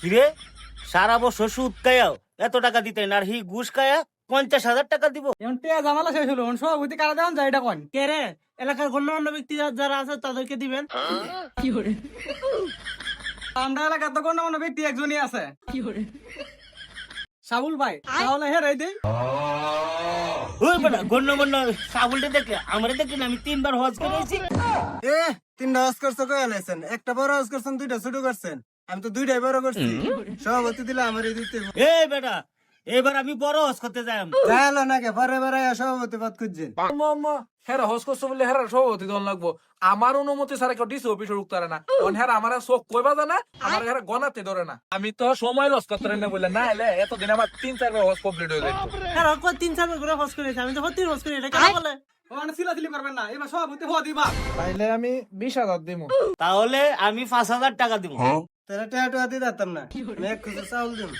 কিরে? সারা বছর সুদ খায়াও এত টাকা দিতে না হি ঘুষ খায়া পঞ্চাশ হাজার টাকা দিব। এখন টিয়া জামালা শেষ হলো সভাপতি কারা দেওয়ান যায় এটা কোন? কে রে? এলাকার গণ্যমান্য ব্যক্তি যারা আছে তাদেরকে দিবেন। আমরা এলাকার তো কোনো ব্যক্তি একজনই আছে। সাবুল ভাই তাহলে হে রে দেই। ওই বেটা গণ্য গণ্য সাবুলটা দেখলে আমার দেখলে না, আমি তিনবার হজ করে এসেছি এ তিনটা হজ করছ কয়ে একটা বড় হজ করছেন দুইটা ছোট করছেন? আমি তো দুইটাই বড় করছি। সভাপতি দিলে আমার এই দিতে এই বেটা এবার আমি বড় হজ করতে যাই যাইলো নাকি পরে বেড়াই সভাপতি পদ খুঁজছেন। হেরা হোস করছ বলে হেরা সভাপতি দল লাগবো। আমার অনুমতি ছাড়া কেউ ডিসি অফিসে ঢুকতে পারে না। কারণ হেরা আমার চোখ কইবা জানা আমার হেরা গনাতে ধরে না। আমি তো সময় লস করতে না বলে না এলে এতদিন আমার তিন চারবার হোস কমপ্লিট হয়ে হ্যাঁ কয় তিন চারবার করে হজ করেছে আমি তো সত্যি হজ করি এটা কেন বলে? সিলাসিলি করবেন না। এবার সভাপতি হওয়া দিবা। তাইলে আমি বিশ হাজার দিব তাহলে আমি পাঁচ হাজার টাকা দিব তাহলে টাকা টেয়া দিয়ে দিতাম না। চাউল দিব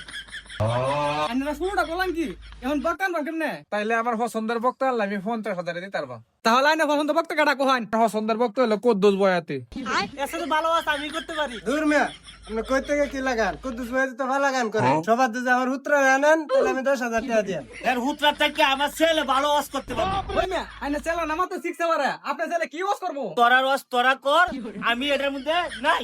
আপনারা শুনুটা বললাম কি এখন বর্তমান বান কেমনে? তাইলে আমার পছন্দের বক্তা আনলে আমি পঞ্চাশ হাজারে দিতে পারবা। তাহলে আইনা পছন্দ বক্তা কাটা কোহান পছন্দের বক্তা হলো কদ্দুস বয়াতে। এর ভালো আছে আমি করতে পারি। দূর মিয়া আপনি কই থেকে কি লাগান? কুদ্দুস ভাই তো ভালো গান করে। সবার যদি আমার উত্তর আনেন তাহলে আমি দশ হাজার টাকা দিয়ে। এর হুতরা থেকে আমার ছেলে ভালো হজ করতে পারবে। ওই মিয়া আইনা চালা নামা তো শিখতে পারে আপনার ছেলে কি ওয়াজ করব? তোরা তোরা কর আমি এটার মধ্যে নাই।